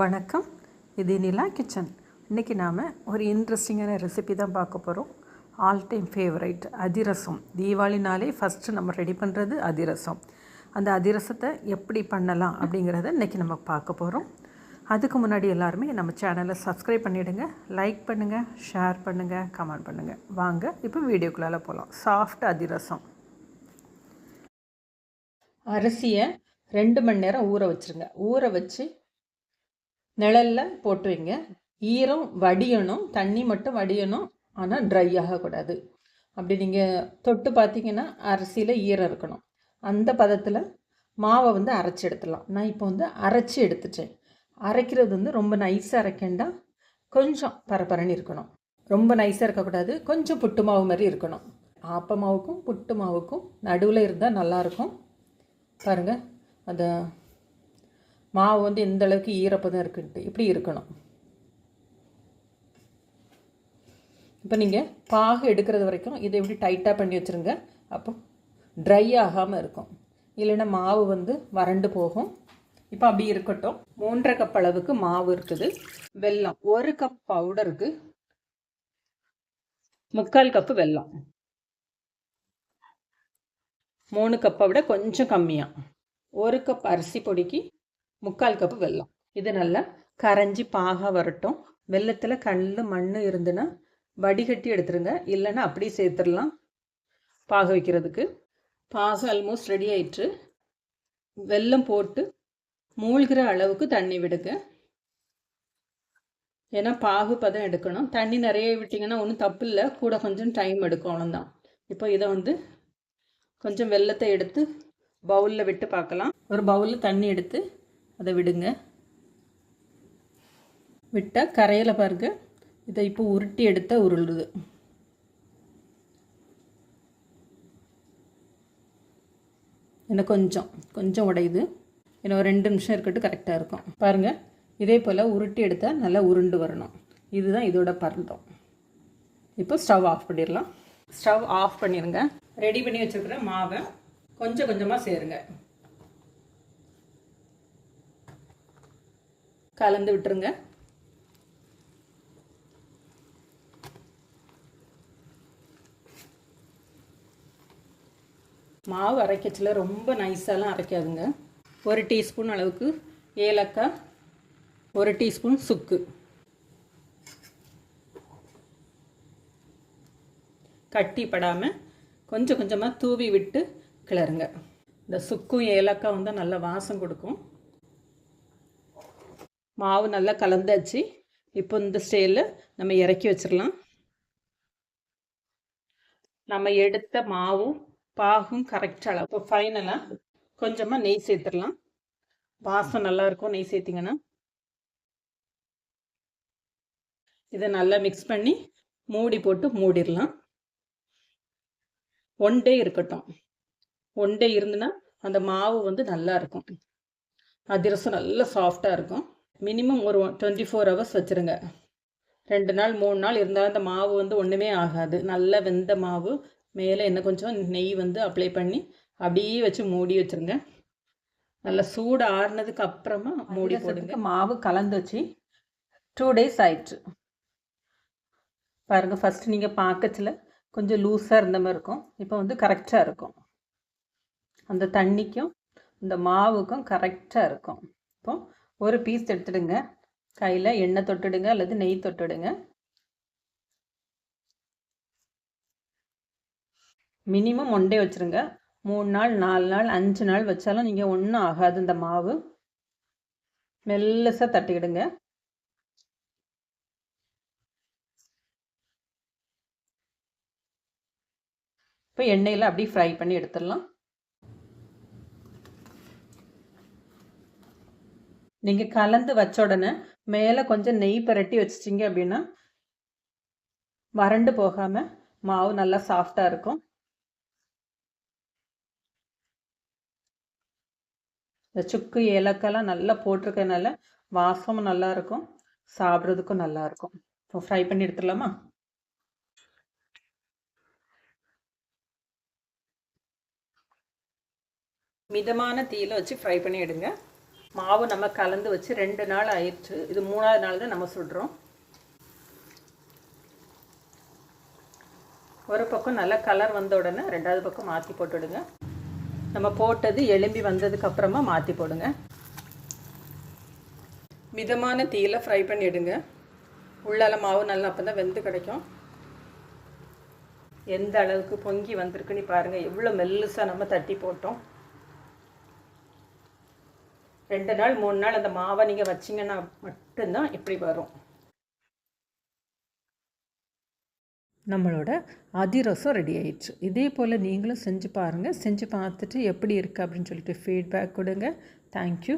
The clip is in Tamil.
வணக்கம். இது நிலா கிச்சன். இன்றைக்கி நாம் ஒரு இன்ட்ரெஸ்டிங்கான ரெசிபி தான் பார்க்க போகிறோம் ஆல் டைம் ஃபேவரைட் அதிரசம். தீபாவளினாலே ஃபஸ்ட்டு நம்ம ரெடி பண்ணுறது அதிரசம். அந்த அதிரசத்தை எப்படி பண்ணலாம் அப்படிங்கிறத இன்றைக்கி நம்ம பார்க்க போகிறோம் அதுக்கு முன்னாடி எல்லாருமே நம்ம சேனலை சப்ஸ்கிரைப் பண்ணிவிடுங்க லைக் பண்ணுங்கள் ஷேர் பண்ணுங்கள் கமெண்ட் பண்ணுங்கள் வாங்க இப்போ வீடியோக்குள்ளால் போகலாம் சாஃப்ட் அதிரசம். அரிசியை ரெண்டு மணி நேரம் ஊற வச்சுருங்க. ஊற வச்சு நிழலில் போட்டு வைங்க ஈரம் வடியணும் தண்ணி மட்டும் வடியணும் ஆனால் ட்ரை ஆகக்கூடாது அப்படி நீங்கள் தொட்டு பார்த்தீங்கன்னா அரிசியில் ஈரம் இருக்கணும். அந்த பதத்தில் மாவை வந்து அரைச்சி எடுத்துடலாம். நான் இப்போ வந்து அரைச்சி எடுத்துட்டேன். அரைக்கிறது வந்து ரொம்ப நைஸாக அரைக்கண்டா கொஞ்சம் பரபரன்னு இருக்கணும். ரொம்ப நைஸாக இருக்கக்கூடாது. கொஞ்சம் புட்டு மாவு மாதிரி இருக்கணும். ஆப்ப மாவுக்கும் புட்டு மாவுக்கும் நடுவில் இருந்தால் நல்லாயிருக்கும் பாருங்கள் அதை மாவு வந்து இந்த அளவுக்கு ஈரப்பதம் இருக்குன்ட்டு. இப்படி இருக்கணும். இப்போ நீங்கள் பாகு எடுக்கிறது வரைக்கும் இதை எப்படி டைட்டாக பண்ணி வச்சுருங்க. அப்போ ட்ரை ஆகாமல் இருக்கும். இல்லைன்னா மாவு வந்து வறண்டு போகும். இப்போ அப்படி இருக்கட்டும். மூன்றரை கப் அளவுக்கு மாவு இருக்குது. வெல்லம். ஒரு கப் பவுடருக்கு முக்கால் கப்பு வெல்லம். மூணு கப்பை விட கொஞ்சம் கம்மியாக ஒரு கப் அரிசி பொடிக்கு முக்கால் கப்பு வெல்லம். இது நல்லா கரைஞ்சி பாக வரட்டும். வெள்ளத்தில் கல் மண் இருந்துன்னா வடிகட்டி எடுத்துருங்க. இல்லைன்னா அப்படியே சேர்த்துடலாம் பாக வைக்கிறதுக்கு. பாக ஆல்மோஸ்ட் ரெடி ஆயிட்டு வெல்லம் போட்டு மூழ்கிற அளவுக்கு தண்ணி விடுங்க. ஏன்னா பாகு பதம் எடுக்கணும். தண்ணி நிறைய விட்டிங்கன்னா ஒன்றும் தப்பு இல்லை. கூட கொஞ்சம் டைம் எடுக்கும். அவ்வளோதான் இப்போ இதை வந்து கொஞ்சம் வெள்ளத்தை எடுத்து பவுலில் விட்டு பார்க்கலாம். ஒரு பவுலில் தண்ணி எடுத்து அதை விடுங்க. விட்டால் கரையில் பாருங்க. இதை இப்போ உருட்டி எடுத்தால் உருளுது. இன்னும் கொஞ்சம் கொஞ்சம் உடையுது. இன்னும் ஒரு ரெண்டு நிமிஷம் இருக்கட்டும் கரெக்டாக இருக்கும். பாருங்கள் இதே போல் உருட்டி எடுத்தால் நல்லா உருண்டு வரணும். இதுதான் இதோட பருந்தம் இப்போ ஸ்டவ் ஆஃப் பண்ணிடலாம். ஸ்டவ் ஆஃப் பண்ணிடுங்க. ரெடி பண்ணி வச்சுருக்கிற மாவை கொஞ்சம் கொஞ்சமாக சேருங்க. கலந்து விட்டுருங்க. மாவு அரைக்கச்சில் ரொம்ப நைஸாலாம் அரைக்காதுங்க. ஒரு டீஸ்பூன் அளவுக்கு ஏலக்காய் ஒரு டீஸ்பூன் சுக்கு. கட்டி படாமல் கொஞ்சம் கொஞ்சமாக தூவி விட்டு கிளறுங்க. இந்த சுக்கும் ஏலக்காய் வந்து நல்ல வாசம் கொடுக்கும். மாவு நல்லா கலந்தாச்சு. இப்போ இந்த ஸ்டேயில் நம்ம இறக்கி வச்சிடலாம் நம்ம எடுத்த மாவும் பாகும் கரெக்ட் அளவு. இப்போ ஃபைனலாக கொஞ்சமாக நெய் சேர்த்துடலாம் வாசம் நல்லாயிருக்கும் நெய் சேர்த்திங்கன்னா. இதை நல்லா மிக்ஸ் பண்ணி மூடி போட்டு மூடிடலாம் ஒன் டே இருக்கட்டும். ஒன் டே இருந்துன்னா அந்த மாவு வந்து நல்லா இருக்கும். அதிரசம் நல்லா சாஃப்டாக இருக்கும். மினிமம் ஒரு டுவெண்ட்டி ஃபோர் ஹவர்ஸ் வச்சுருங்க. ரெண்டு நாள் மூணு நாள் இருந்தாலும் அந்த மாவு வந்து ஒன்றுமே ஆகாது. நல்லா வெந்த மாவு மேலே என்ன கொஞ்சம் நெய் வந்து அப்ளை பண்ணி அப்படியே வச்சு மூடி வச்சுருங்க. நல்லா சூடு ஆறுனதுக்கு அப்புறமா மூடி போடுங்க. மாவு கலந்து வச்சு டூ டேஸ் ஆயிடுச்சு பாருங்கள் ஃபஸ்ட்டு நீங்கள் பார்க்கச்சில் கொஞ்சம் லூஸாக இருந்த மாதிரி இருக்கும். இப்போ வந்து கரெக்டாக இருக்கும். அந்த தண்ணிக்கும் இந்த மாவுக்கும் கரெக்டாக இருக்கும். இப்போ ஒரு பீஸ் எடுத்துடுங்க. கையில் எண்ணெய் தொட்டுடுங்க அல்லது நெய் தொட்டுடுங்க. மினிமம் ஒன் டே வச்சுருங்க. மூணு நாள் நாலு நாள் அஞ்சு நாள் வச்சாலும் நீங்கள் ஒன்றும் ஆகாது இந்த மாவு. மெல்லசாக தட்டிக்கிடுங்க இப்போ எண்ணெயில் அப்படியே ஃப்ரை பண்ணி எடுத்துடலாம். நீங்கள் கலந்து வச்ச உடனே மேலே கொஞ்சம் நெய் புரட்டி வச்சிட்டிங்க அப்படின்னா வறண்டு போகாமல் மாவு நல்லா சாஃப்டாக இருக்கும். இந்த சுக்கு ஏலக்காய்லாம் நல்லா போட்டிருக்கனால வாசமும் நல்லா இருக்கும் சாப்பிட்றதுக்கும் நல்லா இருக்கும். இப்போ ஃப்ரை பண்ணி எடுத்துடலாமா? மிதமான தீயில வச்சு ஃப்ரை பண்ணி எடுங்க. மாவு நம்ம கலந்து வச்சு ரெண்டு நாள் ஆயிடுச்சு. இது மூணாவது நாள் தான் நம்ம சுடுறோம். ஒரு பக்கம் நல்லா கலர் வந்த உடனே ரெண்டாவது பக்கம் மாற்றி போட்டுடுங்க. நம்ம போட்டது எலும்பி வந்ததுக்கப்புறமா மாற்றி போடுங்க. மிதமான தீயில் ஃப்ரை பண்ணிவிடுங்க உள்ளால மாவு நல்லா அப்போ தான் வெந்து கிடைக்கும். எந்த அளவுக்கு பொங்கி வந்திருக்குன்னு பாருங்கள் எவ்வளோ மெல்லுசாக நம்ம தட்டி போட்டோம். ரெண்டு நாள் மூணு நாள் அந்த மாவை நீங்கள் வச்சிங்கன்னா மட்டும்தான் இப்படி வரும். நம்மளோட அதிரசம் ரெடி ஆயிடுச்சு. இதே போல் நீங்களும் செஞ்சு பாருங்கள் செஞ்சு பார்த்துட்டு எப்படி இருக்குது அப்படின்னு சொல்லிட்டு ஃபீட்பேக் கொடுங்க. தேங்க்யூ